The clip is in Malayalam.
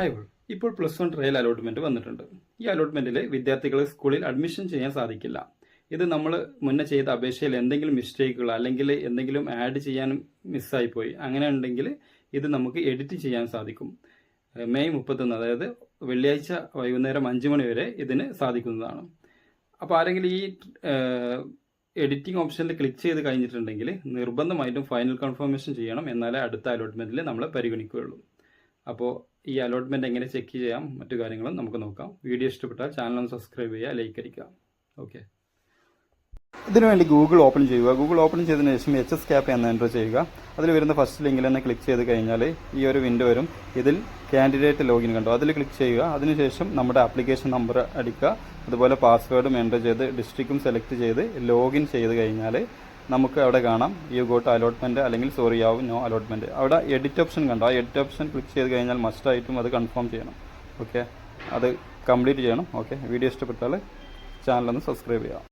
ഹായ് ഇപ്പോൾ പ്ലസ് വൺ ട്രയൽ അലോട്ട്മെന്റ് വന്നിട്ടുണ്ട്. ഈ അലോട്ട്മെന്റിൽ വിദ്യാർത്ഥികളെ സ്കൂളിൽ അഡ്മിഷൻ ചെയ്യാൻ സാധിക്കില്ല. ഇത് നമ്മൾ മുന്നേ ചെയ്ത അപേക്ഷയിൽ എന്തെങ്കിലും മിസ്റ്റേക്കുകൾ അല്ലെങ്കിൽ എന്തെങ്കിലും ആഡ് ചെയ്യാൻ മിസ്സായിപ്പോയി അങ്ങനെ ഉണ്ടെങ്കിൽ ഇത് നമുക്ക് എഡിറ്റ് ചെയ്യാൻ സാധിക്കും. മെയ് മുപ്പത്തൊന്ന് അതായത് വെള്ളിയാഴ്ച വൈകുന്നേരം അഞ്ച് മണി വരെ ഇതിന് സാധിക്കുന്നതാണ്. അപ്പോൾ ആരെങ്കിലും ഈ എഡിറ്റിംഗ് ഓപ്ഷനിൽ ക്ലിക്ക് ചെയ്ത് കഴിഞ്ഞിട്ടുണ്ടെങ്കിൽ നിർബന്ധമായിട്ടും ഫൈനൽ കൺഫർമേഷൻ ചെയ്യണം. എന്നാലേ അടുത്ത അലോട്ട്മെന്റിൽ നമ്മൾ പരിഗണിക്കുകയുള്ളൂ. അപ്പോൾ ഈ അലോട്ട്മെന്റ് എങ്ങനെ ചെക്ക് ചെയ്യാം മറ്റു കാര്യങ്ങളും നമുക്ക് നോക്കാം. വീഡിയോ ഇഷ്ടപ്പെട്ടാൽ ചാനൽ ഒന്ന് സബ്സ്ക്രൈബ് ചെയ്യുക ലൈക്ക് അടിക്കുക. ഓക്കെ ഇതിനുവേണ്ടി ഗൂഗിൾ ഓപ്പൺ ചെയ്യുക. ഗൂഗിൾ ഓപ്പൺ ചെയ്തതിന് ശേഷം എച്ച് എസ് ക്യാപ്പ് എന്ന് എന്റർ ചെയ്യുക. അതിൽ വരുന്ന ഫസ്റ്റ് ലിങ്കിൽ തന്നെ ക്ലിക്ക് ചെയ്ത് കഴിഞ്ഞാൽ ഈ ഒരു വിൻഡോ വരും. ഇതിൽ കാൻഡിഡേറ്റ് ലോഗിൻ കണ്ടു? അതിൽ ക്ലിക്ക് ചെയ്യുക. അതിനുശേഷം നമ്മുടെ ആപ്ലിക്കേഷൻ നമ്പർ അടിക്കുക. അതുപോലെ പാസ്വേഡും എന്റർ ചെയ്ത് ഡിസ്ട്രിക്റ്റും സെലക്ട് ചെയ്ത് ലോഗിൻ ചെയ്ത് കഴിഞ്ഞാൽ നമുക്ക് അവിടെ കാണാം. യു ഗോട്ട് അലോട്ട്മെന്റ് അല്ലെങ്കിൽ സോറി ആവും നോ അലോട്ട്മെന്റ് അവിടെ എഡിറ്റ് ഓപ്ഷൻ കണ്ടോ? ആ എഡിറ്റ് ഓപ്ഷൻ ക്ലിക്ക് ചെയ്ത് കഴിഞ്ഞാൽ മസ്റ്റായിട്ടും അത് കൺഫേം ചെയ്യണം. ഓക്കെ അത് കംപ്ലീറ്റ് ചെയ്യണം. ഓക്കെ വീഡിയോ ഇഷ്ടപ്പെട്ടാൽ ചാനലൊന്ന് സബ്സ്ക്രൈബ് ചെയ്യാം